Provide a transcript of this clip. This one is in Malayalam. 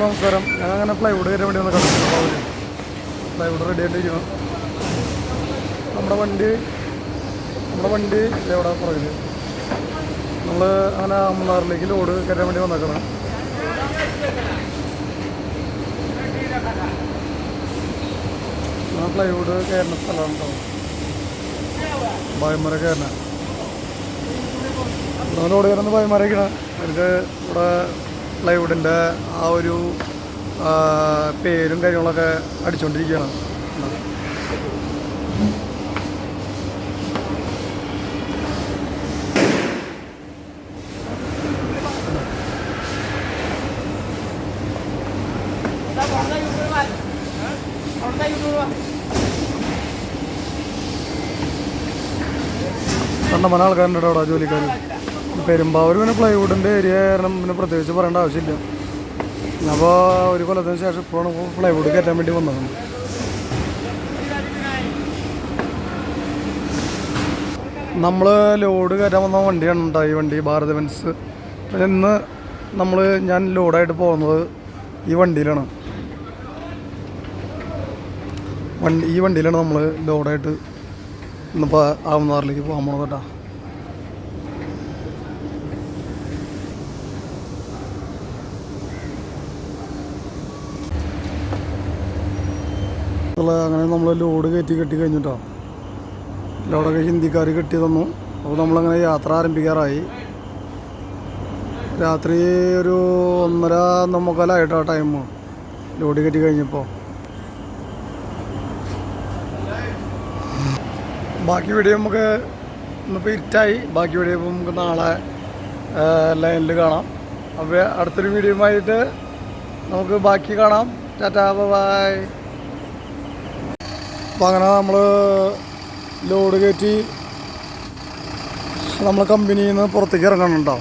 നമസ്കാരം ഞാൻ അങ്ങനെ പ്ലൈവുഡ് കയറാൻ വേണ്ടി വന്ന കണ്ടു പ്ലൈവുഡ് റെഡി ആയിട്ടിരിക്കണം നമ്മുടെ വണ്ടി നമ്മുടെ വണ്ടി എവിടെ പുറകിൽ. നമ്മൾ അങ്ങനെ മൂന്നാറിലേക്ക് ലോഡ് കയറാൻ വേണ്ടി വന്നേക്കണം. പ്ലൈവുഡ് കയറുന്ന സ്ഥലമാണ് ബായ്മര കയറണ ലോഡ് കയറുന്ന ഭയമരയ്ക്കണം അതിന്റെ ഇവിടെ പ്ലൈവുഡിന്റെ ആ ഒരു പേരും കാര്യങ്ങളൊക്കെ അടിച്ചുകൊണ്ടിരിക്കുകയാണ് കണ്ടമന ആൾക്കാരുണ്ട് അവിടെ ജോലിക്കാർ പെരുമ്പാവൂർ പിന്നെ പ്ലൈവുഡിന്റെ ഏരിയ കാരണം പിന്നെ പ്രത്യേകിച്ച് പറയേണ്ട ആവശ്യമില്ല. അപ്പോൾ ഒരു കൊല്ലത്തിന് ശേഷം ഇപ്പോഴാണ് പ്ലൈവുഡ് കയറ്റാൻ വേണ്ടി വന്നത്. നമ്മൾ ലോഡ് കയറ്റാൻ വന്ന വണ്ടിയാണ് ഉണ്ടായി വണ്ടി ഭാരത് ബെൻസ് പിന്നെ ഇന്ന് നമ്മൾ ഞാൻ ലോഡായിട്ട് പോകുന്നത് ഈ വണ്ടിയിലാണ്. വണ്ടി ഈ വണ്ടിയിലാണ് നമ്മൾ ലോഡായിട്ട് ഇന്നിപ്പോൾ ആവുന്നാറിലേക്ക് പോകാൻ പോണത് കേട്ടോ ഉള്ള അങ്ങനെ നമ്മൾ ലോഡ് കയറ്റി കെട്ടി കഴിഞ്ഞിട്ടാണ് ലോഡൊക്കെ ഹിന്ദിക്കാർ കെട്ടി തന്നു. അപ്പോൾ നമ്മളങ്ങനെ യാത്ര ആരംഭിക്കാറായി. രാത്രി ഒരു ഒന്നര നമുക്കലായിട്ടോ ടൈം ലോഡ് കെട്ടി കഴിഞ്ഞപ്പോൾ ബാക്കി വീഡിയോ നമുക്ക് ഇന്നിപ്പോൾ ഇരുട്ടായി ബാക്കി വീഡിയോ ഇപ്പോൾ നമുക്ക് നാളെ ലൈനിൽ കാണാം. അപ്പോൾ അടുത്തൊരു വീഡിയോ ആയിട്ട് നമുക്ക് ബാക്കി കാണാം. Tata bye. അപ്പോൾ അങ്ങനെ നമ്മൾ ലോഡ് കയറ്റി നമ്മൾ കമ്പനിയിൽ നിന്ന് പുറത്തേക്ക് ഇറങ്ങണം കേട്ടോ